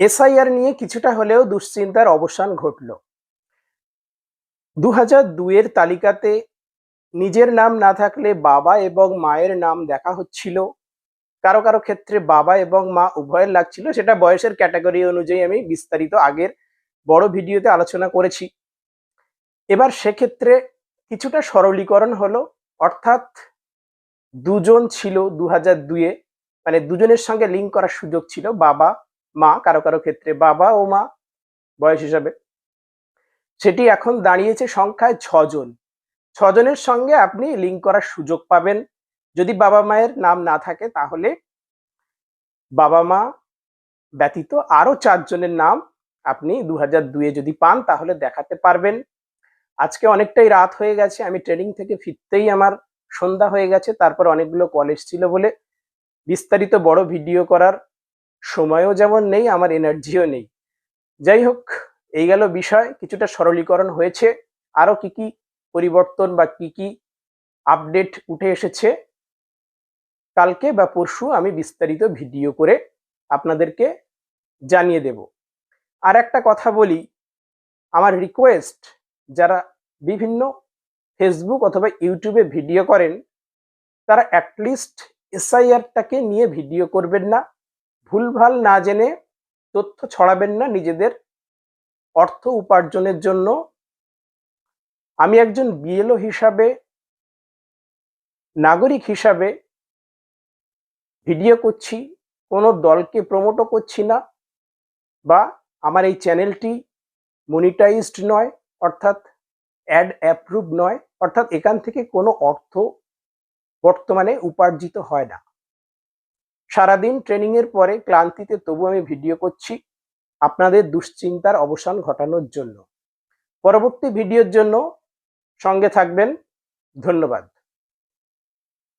SIR নিয়ে কিছুটা হলেও দুশ্চিন্তার অবসান ঘটল। দু হাজার দুইয়ের তালিকাতে নিজের নাম না থাকলে বাবা এবং মায়ের নাম দেখা হচ্ছিল। কারও কারও ক্ষেত্রে বাবা এবং মা উভয়ের লাগছিল, সেটা বয়সের ক্যাটাগরি অনুযায়ী আমি বিস্তারিত আগের বড় ভিডিওতে আলোচনা করেছি। এবার সেক্ষেত্রে কিছুটা সরলীকরণ হলো, অর্থাৎ দুজন ছিল দু হাজার দুইয়ে মানে দুজনের সঙ্গে লিঙ্ক করার সুযোগ ছিল বাবা মা, কারও কারও ক্ষেত্রে বাবা ও মা, বয়স হিসাবে। সেটি এখন দাঁড়িয়েছে সংখ্যায় ছজন। ছজনের সঙ্গে আপনি লিঙ্ক করার সুযোগ পাবেন। যদি বাবা মায়ের নাম না থাকে, তাহলে বাবা মা ব্যতীত আরও চারজনের নাম আপনি দু হাজার দুয়ে যদি পান, তাহলে দেখাতে পারবেন। আজকে অনেকটাই রাত হয়ে গেছে, আমি ট্রেনিং থেকে ফিরতেই আমার সন্ধ্যা হয়ে গেছে, তারপর অনেকগুলো কলেজ ছিল বলে বিস্তারিত বড় ভিডিও করার সময়ও যেমন নেই, আমার এনার্জিও নেই। যাই হোক, এই গেল বিষয়, কিছুটা সরলীকরণ হয়েছে। আরও কি কি পরিবর্তন বা কি কি আপডেট উঠে এসেছে, কালকে বা পরশু আমি বিস্তারিত ভিডিও করে আপনাদেরকে জানিয়ে দেব। আর একটা কথা বলি, আমার রিকোয়েস্ট যারা বিভিন্ন ফেসবুক অথবা ইউটিউবে ভিডিও করেন, তারা অ্যাটলিস্ট এসআইআরটাকে নিয়ে ভিডিও করবেন না। ভুলভাল না জেনে তথ্য ছড়াবেন না নিজেদের অর্থ উপার্জনের জন্য। আমি একজন বিএলও হিসাবে, নাগরিক হিসাবে ভিডিও করছি, কোনো দলকে প্রমোটও করছি না বা আমার এই চ্যানেলটি মনিটাইজড নয়, অর্থাৎ অ্যাড অ্যাপ্রুভ নয়, অর্থাৎ এখান থেকে কোনো অর্থ বর্তমানে উপার্জিত হয় না। সারাদিন ট্রেনিং এর পরে ক্লান্তিতে তবু আমি ভিডিও করছি আপনাদের দুশ্চিন্তার অবসান ঘটানোর জন্য। পরবর্তী ভিডিওর জন্য সঙ্গে থাকবেন। ধন্যবাদ।